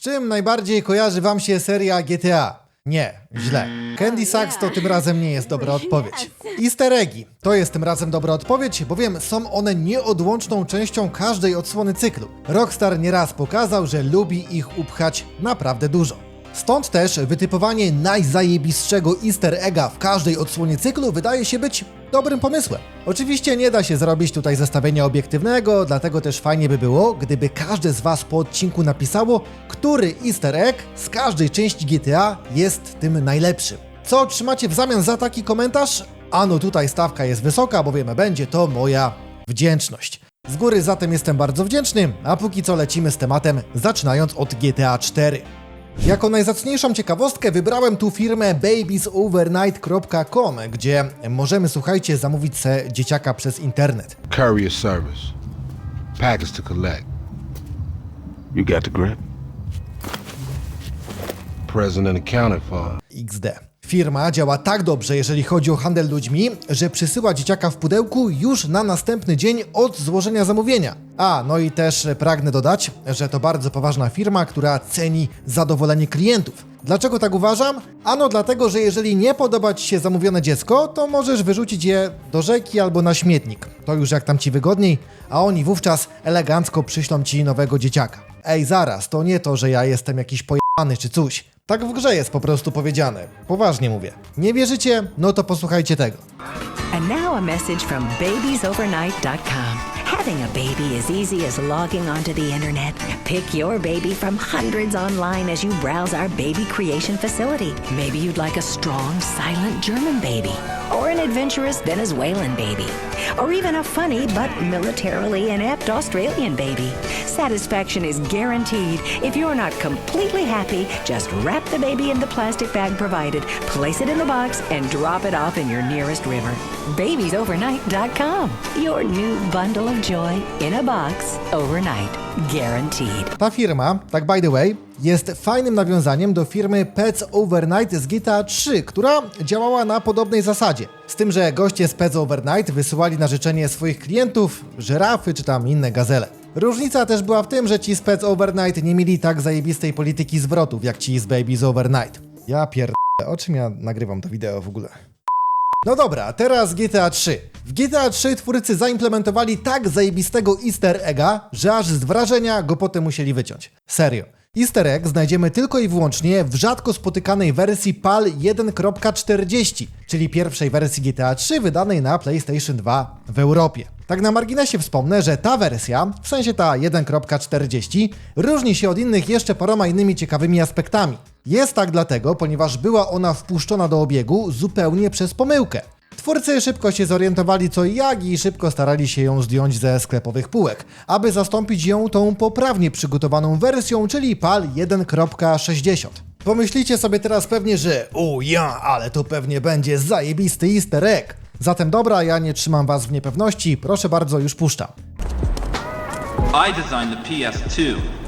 Z czym najbardziej kojarzy wam się seria GTA? Nie, źle. Candy Sax to tym razem nie jest dobra odpowiedź. Easter eggi to jest tym razem dobra odpowiedź, bowiem są one nieodłączną częścią każdej odsłony cyklu. Rockstar nieraz pokazał, że lubi ich upchać naprawdę dużo. Stąd też wytypowanie najzajebistszego easter egga w każdej odsłonie cyklu wydaje się być dobrym pomysłem. Oczywiście nie da się zrobić tutaj zestawienia obiektywnego, dlatego też fajnie by było, gdyby każde z Was po odcinku napisało, który easter egg z każdej części GTA jest tym najlepszym. Co otrzymacie w zamian za taki komentarz? Ano tutaj stawka jest wysoka, bowiem będzie to moja wdzięczność. Z góry zatem jestem bardzo wdzięczny, a póki co lecimy z tematem, zaczynając od GTA 4. Jako najzacniejszą ciekawostkę wybrałem tu firmę babiesovernight.com, gdzie możemy, słuchajcie, zamówić se dzieciaka przez internet. Courier service. Package to collect. You got the grip? Present and accounted for. XD. Firma działa tak dobrze, jeżeli chodzi o handel ludźmi, że przysyła dzieciaka w pudełku już na następny dzień od złożenia zamówienia. A, no i też pragnę dodać, że to bardzo poważna firma, która ceni zadowolenie klientów. Dlaczego tak uważam? Ano dlatego, że jeżeli nie podoba Ci się zamówione dziecko, to możesz wyrzucić je do rzeki albo na śmietnik. To już jak tam Ci wygodniej, a oni wówczas elegancko przyślą Ci nowego dzieciaka. Ej, zaraz, to nie to, że ja jestem jakiś pojebany czy coś. Tak w grze jest po prostu powiedziane. Poważnie mówię. Nie wierzycie? No to posłuchajcie tego. And now a message from babiesovernight.com. Having a baby is easy as logging onto the internet. Pick your baby from hundreds online as you browse our baby creation facility. Maybe you'd like a strong, silent German baby, an adventurous Venezuelan baby, or even a funny but militarily inept Australian baby. Satisfaction is guaranteed. If you're not completely happy, just wrap the baby in the plastic bag provided, place it in the box, and drop it off in your nearest river. BabiesOvernight.com. Your new bundle of joy in a box overnight. Guaranteed. Ta firma, tak by the way, jest fajnym nawiązaniem do firmy Pets Overnight z GTA 3, która działała na podobnej zasadzie. Z tym, że goście z Pets Overnight wysyłali na życzenie swoich klientów żyrafy czy tam inne gazele. Różnica też była w tym, że ci z Pets Overnight nie mieli tak zajebistej polityki zwrotów jak ci z Babies Overnight. Ja pierd... O czym ja nagrywam to wideo w ogóle? No dobra, teraz GTA 3. W GTA 3 twórcy zaimplementowali tak zajebistego easter egga, że aż z wrażenia go potem musieli wyciąć. Serio. Easter egg znajdziemy tylko i wyłącznie w rzadko spotykanej wersji PAL 1.40, czyli pierwszej wersji GTA 3 wydanej na PlayStation 2 w Europie. Tak na marginesie wspomnę, że ta wersja, w sensie ta 1.40, różni się od innych jeszcze paroma innymi ciekawymi aspektami. Jest tak dlatego, ponieważ była ona wpuszczona do obiegu zupełnie przez pomyłkę. Twórcy szybko się zorientowali co i jak i szybko starali się ją zdjąć ze sklepowych półek, aby zastąpić ją tą poprawnie przygotowaną wersją, czyli PAL 1.60. Pomyślicie sobie teraz pewnie, że o ja, ale to pewnie będzie zajebisty easter egg. Zatem dobra, ja nie trzymam was w niepewności, proszę bardzo, już puszczam. I designed the PS2.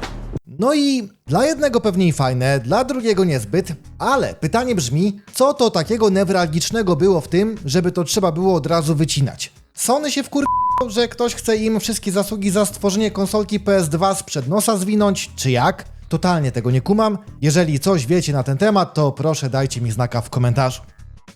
No i dla jednego pewnie fajne, dla drugiego niezbyt, ale pytanie brzmi, co to takiego newralgicznego było w tym, żeby to trzeba było od razu wycinać? Sony się wkur... że ktoś chce im wszystkie zasługi za stworzenie konsolki PS2 sprzed nosa zwinąć, czy jak? Totalnie tego nie kumam. Jeżeli coś wiecie na ten temat, to proszę dajcie mi znaka w komentarzu.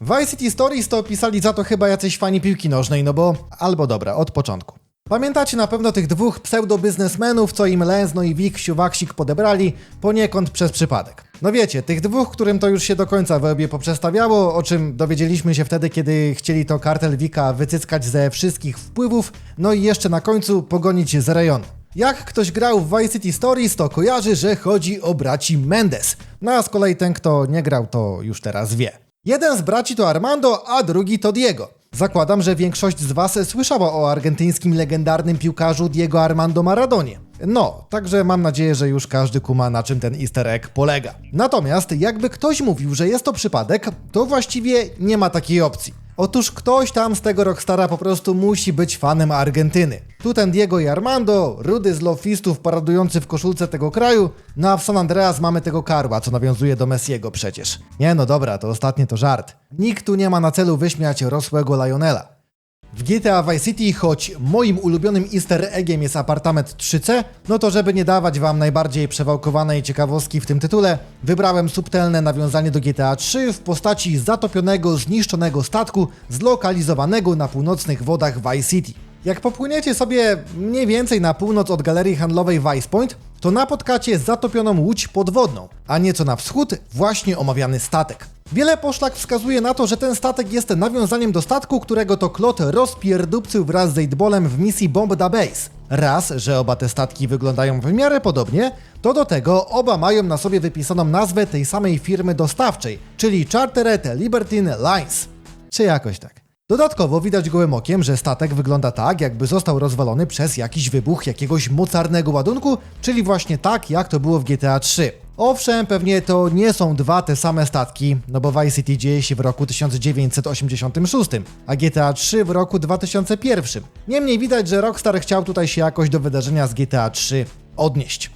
Vice City Stories to pisali za to chyba jacyś fani piłki nożnej, no bo... Albo dobra, od początku. Pamiętacie na pewno tych dwóch pseudo-biznesmenów, co im Lenzno i Wik Siuwaksik podebrali poniekąd przez przypadek. No wiecie, tych dwóch, którym to już się do końca w obie poprzestawiało, o czym dowiedzieliśmy się wtedy, kiedy chcieli to kartel Wika wycyckać ze wszystkich wpływów, no i jeszcze na końcu pogonić z rejonu. Jak ktoś grał w Vice City Stories, to kojarzy, że chodzi o braci Mendes. No a z kolei ten, kto nie grał, to już teraz wie. Jeden z braci to Armando, a drugi to Diego. Zakładam, że większość z Was słyszała o argentyńskim legendarnym piłkarzu Diego Armando Maradonie. No, także mam nadzieję, że już każdy kuma na czym ten easter egg polega. Natomiast jakby ktoś mówił, że jest to przypadek, to właściwie nie ma takiej opcji. Otóż ktoś tam z tego Rockstara po prostu musi być fanem Argentyny. Tu ten Diego i Armando, rudy z lofistów paradujący w koszulce tego kraju, no a w San Andreas mamy tego Karła, co nawiązuje do Messiego przecież. Nie no dobra, to ostatnie to żart. Nikt tu nie ma na celu wyśmiać rosłego Lionela. W GTA Vice City, choć moim ulubionym easter eggiem jest apartament 3C, no to żeby nie dawać wam najbardziej przewałkowanej ciekawostki w tym tytule, wybrałem subtelne nawiązanie do GTA 3 w postaci zatopionego, zniszczonego statku zlokalizowanego na północnych wodach Vice City. Jak popłyniecie sobie mniej więcej na północ od galerii handlowej Vice Point, to napotkacie zatopioną łódź podwodną, a nieco na wschód właśnie omawiany statek. Wiele poszlak wskazuje na to, że ten statek jest nawiązaniem do statku, którego to Klot rozpierdupcył wraz z Eightballem w misji Bomb da Base. Raz, że oba te statki wyglądają w miarę podobnie, to do tego oba mają na sobie wypisaną nazwę tej samej firmy dostawczej, czyli Chartered Libertine Lines. Czy jakoś tak. Dodatkowo widać gołym okiem, że statek wygląda tak, jakby został rozwalony przez jakiś wybuch jakiegoś mocarnego ładunku, czyli właśnie tak, jak to było w GTA 3. Owszem, pewnie to nie są dwa te same statki, no bo Vice City dzieje się w roku 1986, a GTA 3 w roku 2001. Niemniej widać, że Rockstar chciał tutaj się jakoś do wydarzenia z GTA 3 odnieść.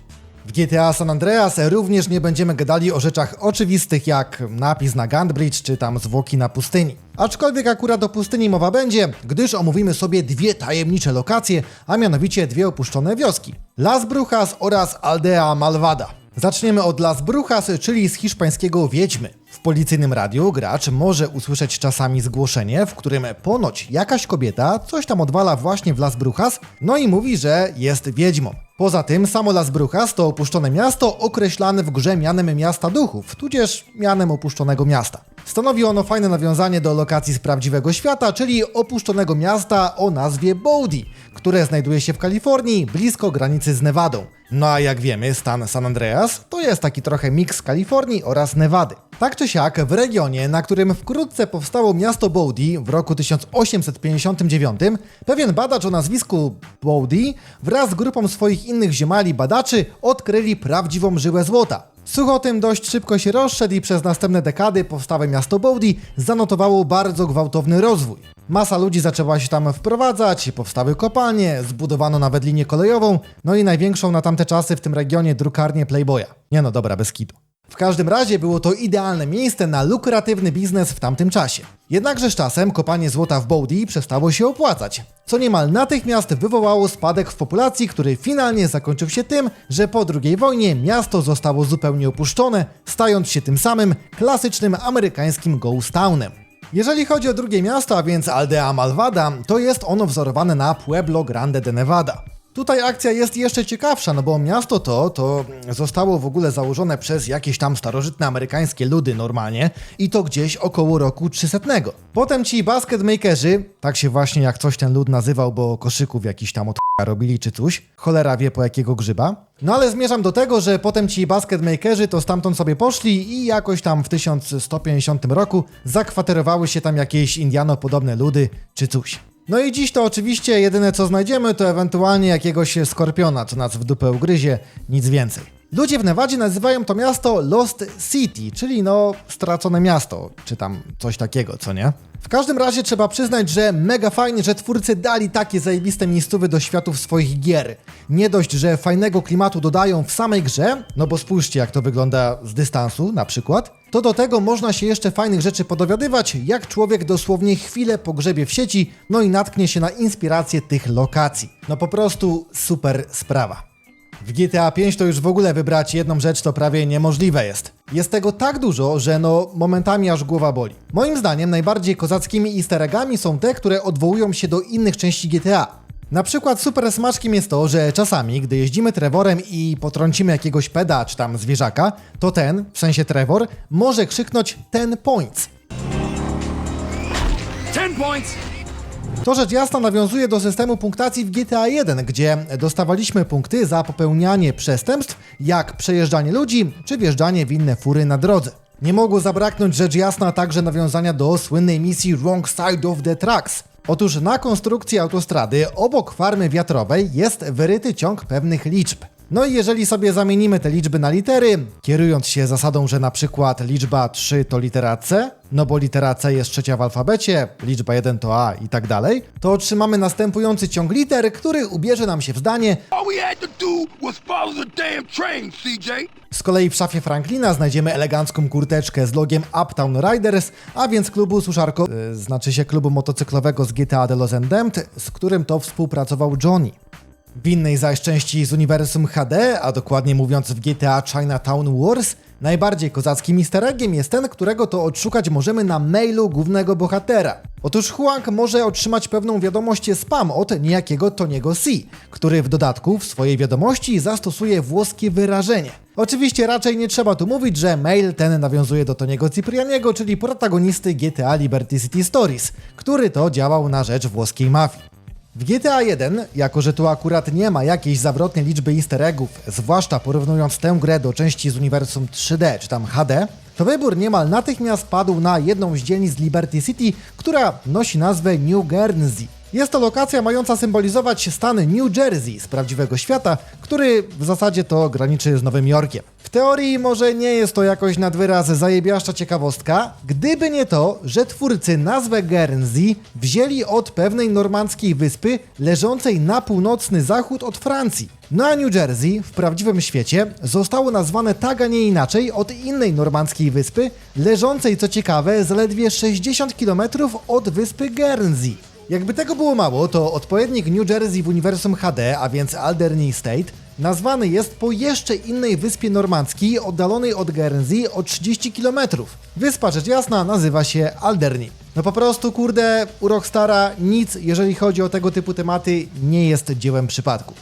W GTA San Andreas również nie będziemy gadali o rzeczach oczywistych jak napis na Gunbridge czy tam zwłoki na pustyni. Aczkolwiek akurat o pustyni mowa będzie, gdyż omówimy sobie dwie tajemnicze lokacje, a mianowicie dwie opuszczone wioski. Las Brujas oraz Aldea Malvada. Zaczniemy od Las Brujas, czyli z hiszpańskiego Wiedźmy. W policyjnym radiu gracz może usłyszeć czasami zgłoszenie, w którym ponoć jakaś kobieta coś tam odwala właśnie w Las Brujas, no i mówi, że jest wiedźmą. Poza tym samo Las Brujas to opuszczone miasto określane w grze mianem miasta duchów, tudzież mianem opuszczonego miasta. Stanowi ono fajne nawiązanie do lokacji z prawdziwego świata, czyli opuszczonego miasta o nazwie Bodie, które znajduje się w Kalifornii, blisko granicy z Nevadą. No a jak wiemy, stan San Andreas to jest taki trochę miks Kalifornii oraz Nevady. Tak czy siak, w regionie, na którym wkrótce powstało miasto Bodie w roku 1859, pewien badacz o nazwisku Bodie wraz z grupą swoich innych ziemali badaczy odkryli prawdziwą żyłę złota. Suchotem dość szybko się rozszedł i przez następne dekady powstałe miasto Bodie zanotowało bardzo gwałtowny rozwój. Masa ludzi zaczęła się tam wprowadzać, powstały kopalnie, zbudowano nawet linię kolejową, no i największą na tamte czasy w tym regionie drukarnię Playboya. Nie no, dobra, bez kitu. W każdym razie było to idealne miejsce na lukratywny biznes w tamtym czasie. Jednakże z czasem kopanie złota w Bodie przestało się opłacać, co niemal natychmiast wywołało spadek w populacji, który finalnie zakończył się tym, że po II wojnie miasto zostało zupełnie opuszczone, stając się tym samym klasycznym amerykańskim ghost townem. Jeżeli chodzi o drugie miasto, a więc Aldea Malvada, to jest ono wzorowane na Pueblo Grande de Nevada. Tutaj akcja jest jeszcze ciekawsza, no bo miasto to, to zostało w ogóle założone przez jakieś tam starożytne amerykańskie ludy normalnie i to gdzieś około roku 300. Potem ci basketmakerzy, tak się właśnie jak coś ten lud nazywał, bo koszyków jakiś tam od robili czy coś, cholera wie po jakiego grzyba. No ale zmierzam do tego, że potem ci basketmakerzy to stamtąd sobie poszli i jakoś tam w 1150 roku zakwaterowały się tam jakieś indianopodobne ludy czy coś. No i dziś to oczywiście jedyne co znajdziemy to ewentualnie jakiegoś skorpiona, co nas w dupę ugryzie, nic więcej. Ludzie w Nevadzie nazywają to miasto Lost City, czyli no stracone miasto, czy tam coś takiego, co nie? W każdym razie trzeba przyznać, że mega fajnie, że twórcy dali takie zajebiste miejscowy do światów swoich gier. Nie dość, że fajnego klimatu dodają w samej grze, no bo spójrzcie jak to wygląda z dystansu na przykład, to do tego można się jeszcze fajnych rzeczy podowiadywać, jak człowiek dosłownie chwilę pogrzebie w sieci, no i natknie się na inspirację tych lokacji. No po prostu super sprawa. W GTA 5 to już w ogóle wybrać jedną rzecz to prawie niemożliwe jest. Jest tego tak dużo, że no momentami aż głowa boli. Moim zdaniem najbardziej kozackimi easter eggami są te, które odwołują się do innych części GTA. Na przykład super smaczkiem jest to, że czasami, gdy jeździmy Trevorem i potrącimy jakiegoś peda czy tam zwierzaka, to ten, w sensie Trevor, może krzyknąć ten points. Ten points! To rzecz jasna nawiązuje do systemu punktacji w GTA 1, gdzie dostawaliśmy punkty za popełnianie przestępstw, jak przejeżdżanie ludzi czy wjeżdżanie w inne fury na drodze. Nie mogło zabraknąć rzecz jasna także nawiązania do słynnej misji Wrong Side of the Tracks. Otóż na konstrukcji autostrady obok farmy wiatrowej jest wyryty ciąg pewnych liczb. No i jeżeli sobie zamienimy te liczby na litery, kierując się zasadą, że na przykład liczba 3 to litera C, no bo litera C jest trzecia w alfabecie, liczba 1 to A i tak dalej, to otrzymamy następujący ciąg liter, który ubierze nam się w zdanie train, z kolei w szafie Franklina znajdziemy elegancką kurteczkę z logiem Uptown Riders, a więc klubu suszarko, yy, znaczy się klubu motocyklowego z GTA The Los Endempt, z którym to współpracował Johnny. W innej zaś części z uniwersum HD, a dokładnie mówiąc w GTA Chinatown Wars, najbardziej kozackim easter eggiem jest ten, którego to odszukać możemy na mailu głównego bohatera. Otóż Huang może otrzymać pewną wiadomość spam od niejakiego Toniego C, który w dodatku w swojej wiadomości zastosuje włoskie wyrażenie. Oczywiście raczej nie trzeba tu mówić, że mail ten nawiązuje do Toniego Ciprianiego, czyli protagonisty GTA Liberty City Stories, który to działał na rzecz włoskiej mafii. W GTA 1, jako że tu akurat nie ma jakiejś zawrotnej liczby easter eggów, zwłaszcza porównując tę grę do części z uniwersum 3D czy tam HD, to wybór niemal natychmiast padł na jedną z dzielnic Liberty City, która nosi nazwę New Guernsey. Jest to lokacja mająca symbolizować stan New Jersey z prawdziwego świata, który w zasadzie to graniczy z Nowym Jorkiem. Teorii może nie jest to jakoś nad wyraz zajebiaszcza ciekawostka, gdyby nie to, że twórcy nazwę Guernsey wzięli od pewnej normandzkiej wyspy leżącej na północny zachód od Francji. No a New Jersey w prawdziwym świecie zostało nazwane tak, a nie inaczej od innej normandzkiej wyspy, leżącej co ciekawe zaledwie 60 km od wyspy Guernsey. Jakby tego było mało, to odpowiednik New Jersey w uniwersum HD, a więc Alderney State, nazwany jest po jeszcze innej wyspie normandzkiej oddalonej od Guernsey o 30 km. Wyspa rzecz jasna nazywa się Alderney. No po prostu, kurde, u Rockstara nic, jeżeli chodzi o tego typu tematy, nie jest dziełem przypadku.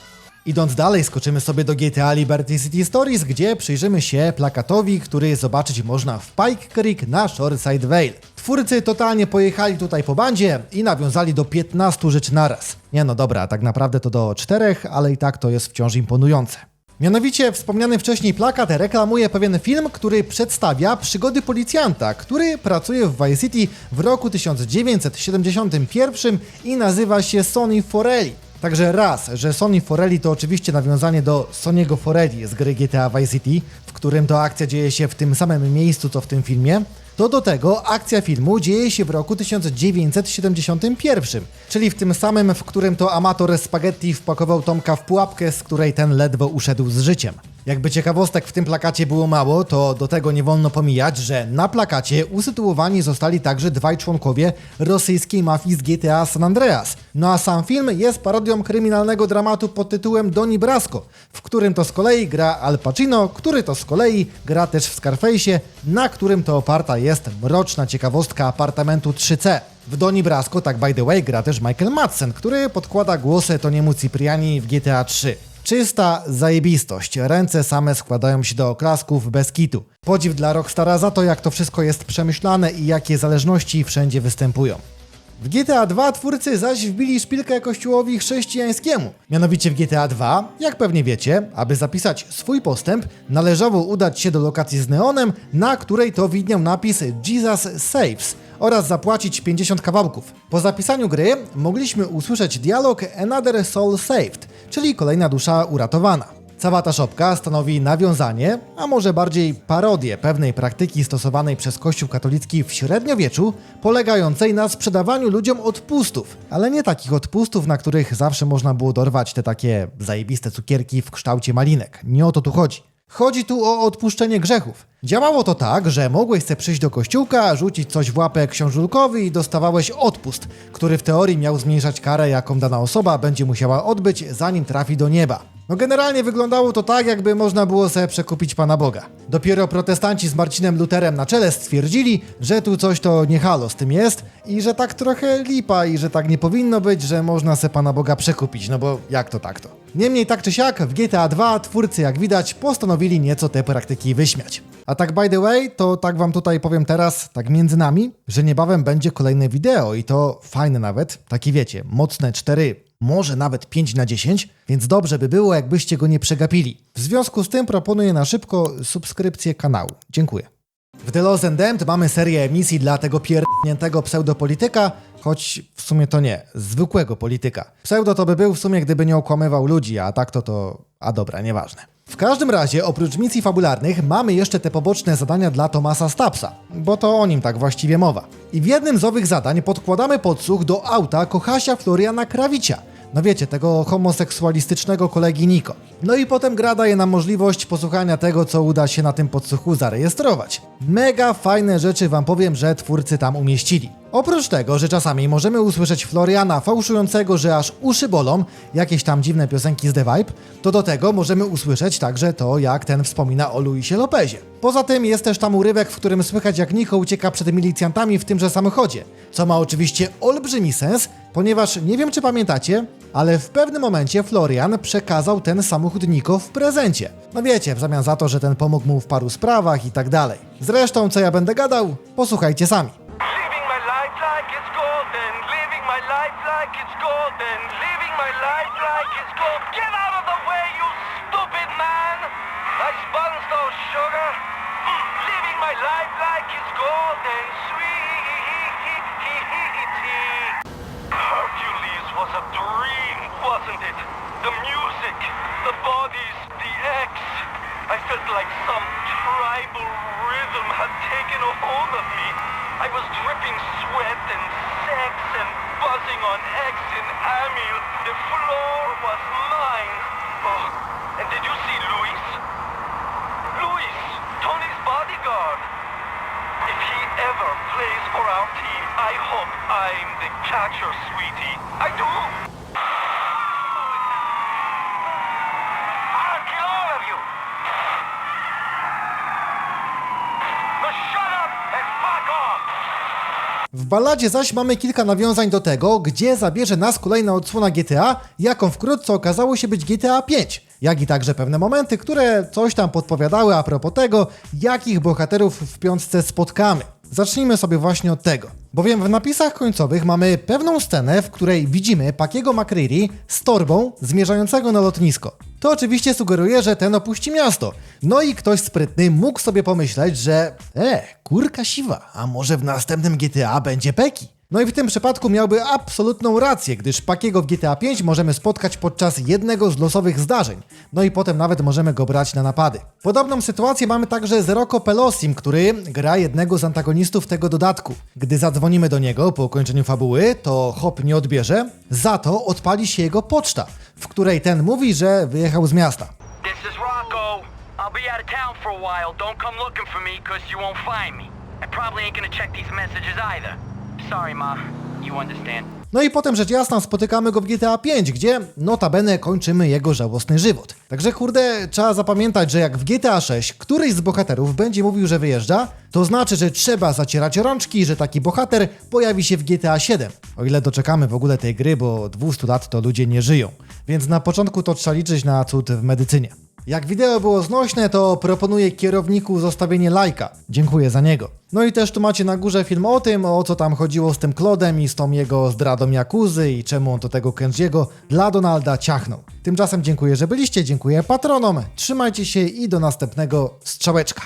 Idąc dalej, skoczymy sobie do GTA Liberty City Stories, gdzie przyjrzymy się plakatowi, który zobaczyć można w Pike Creek na Shoreside Vale. Twórcy totalnie pojechali tutaj po bandzie i nawiązali do 15 rzeczy naraz. Nie no dobra, tak naprawdę to do czterech, ale i tak to jest wciąż imponujące. Mianowicie wspomniany wcześniej plakat reklamuje pewien film, który przedstawia przygody policjanta, który pracuje w Vice City w roku 1971 i nazywa się Sonny Forelli. Także raz, że Sonny Forelli to oczywiście nawiązanie do Soniego Forelli z gry GTA Vice City, w którym to akcja dzieje się w tym samym miejscu co w tym filmie, to do tego akcja filmu dzieje się w roku 1971, czyli w tym samym, w którym to amator spaghetti wpakował Tomka w pułapkę, z której ten ledwo uszedł z życiem. Jakby ciekawostek w tym plakacie było mało, to do tego nie wolno pomijać, że na plakacie usytuowani zostali także dwaj członkowie rosyjskiej mafii z GTA San Andreas. No a sam film jest parodią kryminalnego dramatu pod tytułem Doni Brasco, w którym to z kolei gra Al Pacino, który to z kolei gra też w Scarface'ie, na którym to oparta jest mroczna ciekawostka apartamentu 3C. W Doni Brasco, tak by the way, gra też Michael Madsen, który podkłada głosy Toniemu Cipriani w GTA 3. Czysta zajebistość. Ręce same składają się do oklasków bez kitu. Podziw dla Rockstara za to, jak to wszystko jest przemyślane i jakie zależności wszędzie występują. W GTA 2 twórcy zaś wbili szpilkę kościołowi chrześcijańskiemu. Mianowicie w GTA 2, jak pewnie wiecie, aby zapisać swój postęp, należało udać się do lokacji z neonem, na której to widniał napis Jesus Saves oraz zapłacić 50 kawałków. Po zapisaniu gry mogliśmy usłyszeć dialog Another Soul Saved, czyli kolejna dusza uratowana. Cała ta szopka stanowi nawiązanie, a może bardziej parodię pewnej praktyki stosowanej przez Kościół katolicki w średniowieczu, polegającej na sprzedawaniu ludziom odpustów, ale nie takich odpustów, na których zawsze można było dorwać te takie zajebiste cukierki w kształcie malinek. Nie o to tu chodzi. Chodzi tu o odpuszczenie grzechów. Działało to tak, że mogłeś sobie przyjść do kościółka, rzucić coś w łapę książulkowi i dostawałeś odpust, który w teorii miał zmniejszać karę, jaką dana osoba będzie musiała odbyć, zanim trafi do nieba. No generalnie wyglądało to tak, jakby można było sobie przekupić Pana Boga. Dopiero protestanci z Marcinem Luterem na czele stwierdzili, że tu coś to nie halo z tym jest i że tak trochę lipa i że tak nie powinno być, że można se Pana Boga przekupić, no bo jak to tak to. Niemniej tak czy siak w GTA 2 twórcy jak widać postanowili nieco te praktyki wyśmiać. A tak by the way, to tak wam tutaj powiem teraz, tak między nami, że niebawem będzie kolejne wideo i to fajne nawet, takie wiecie, mocne 4, może nawet 5 na 10, więc dobrze by było, jakbyście go nie przegapili. W związku z tym proponuję na szybko subskrypcję kanału. Dziękuję. W The Lost and Damned mamy serię emisji dla tego pierdniętego pseudopolityka, choć w sumie to nie, zwykłego polityka. Pseudo to by był w sumie, gdyby nie okłamywał ludzi, a tak to to... a dobra, nieważne. W każdym razie, oprócz misji fabularnych, mamy jeszcze te poboczne zadania dla Tomasa Stapsa, bo to o nim tak właściwie mowa. I w jednym z owych zadań podkładamy podsłuch do auta Kochasia Floriana Krawicia, no wiecie, tego homoseksualistycznego kolegi Niko. No i potem gra daje nam możliwość posłuchania tego, co uda się na tym podsłuchu zarejestrować. Mega fajne rzeczy wam powiem, że twórcy tam umieścili. Oprócz tego, że czasami możemy usłyszeć Floriana fałszującego, że aż uszy bolą, jakieś tam dziwne piosenki z The Vibe, to do tego możemy usłyszeć także to, jak ten wspomina o Luisie Lopezie. Poza tym jest też tam urywek, w którym słychać jak Niko ucieka przed milicjantami w tymże samochodzie, co ma oczywiście olbrzymi sens, ponieważ nie wiem czy pamiętacie, ale w pewnym momencie Florian przekazał ten samochód Niko w prezencie. No wiecie, w zamian za to, że ten pomógł mu w paru sprawach i tak dalej. Zresztą, co ja będę gadał, posłuchajcie sami. The music, the bodies, the X. I felt like some tribal rhythm had taken a hold of me. I was dripping sweat and sex and buzzing on X in Amil. The floor was mine. Oh, and did you see Luis? Luis, Tony's bodyguard. If he ever plays for our team, I hope I'm the catcher, sweetie. I do. W balladzie zaś mamy kilka nawiązań do tego, gdzie zabierze nas kolejna odsłona GTA, jaką wkrótce okazało się być GTA 5, jak i także pewne momenty, które coś tam podpowiadały a propos tego, jakich bohaterów w piątce spotkamy. Zacznijmy sobie właśnie od tego. Bowiem w napisach końcowych mamy pewną scenę, w której widzimy Pakiego McCreary z torbą zmierzającego na lotnisko. To oczywiście sugeruje, że ten opuści miasto. No i ktoś sprytny mógł sobie pomyśleć, że e, kurka siwa, a może w następnym GTA będzie Peki. No i w tym przypadku miałby absolutną rację, gdyż Pakiego w GTA 5 możemy spotkać podczas jednego z losowych zdarzeń. No i potem nawet możemy go brać na napady. Podobną sytuację mamy także z Rocco Pelosim, który gra jednego z antagonistów tego dodatku. Gdy zadzwonimy do niego po ukończeniu fabuły, to Hop nie odbierze, za to odpali się jego poczta, w której ten mówi, że wyjechał z miasta. This is Rocco. I'll be out of town for a while. Don't come looking for me, cause you won't find me. I probably ain't gonna check these messages either. Sorry, Ma. You understand. No i potem rzecz jasna spotykamy go w GTA 5, gdzie notabene kończymy jego żałosny żywot. Także kurde, trzeba zapamiętać, że jak w GTA 6 któryś z bohaterów będzie mówił, że wyjeżdża, to znaczy, że trzeba zacierać rączki, że taki bohater pojawi się w GTA 7. O ile doczekamy w ogóle tej gry, bo 200 lat to ludzie nie żyją. Więc na początku to trzeba liczyć na cud w medycynie. Jak wideo było znośne, to proponuję kierowniku zostawienie lajka. Dziękuję za niego. No i też tu macie na górze film o tym, o co tam chodziło z tym Klodem i z tą jego zdradą Jakuzy i czemu on do tego Kenjiego dla Donalda ciachnął. Tymczasem dziękuję, że byliście, dziękuję patronom, trzymajcie się i do następnego strzałeczka.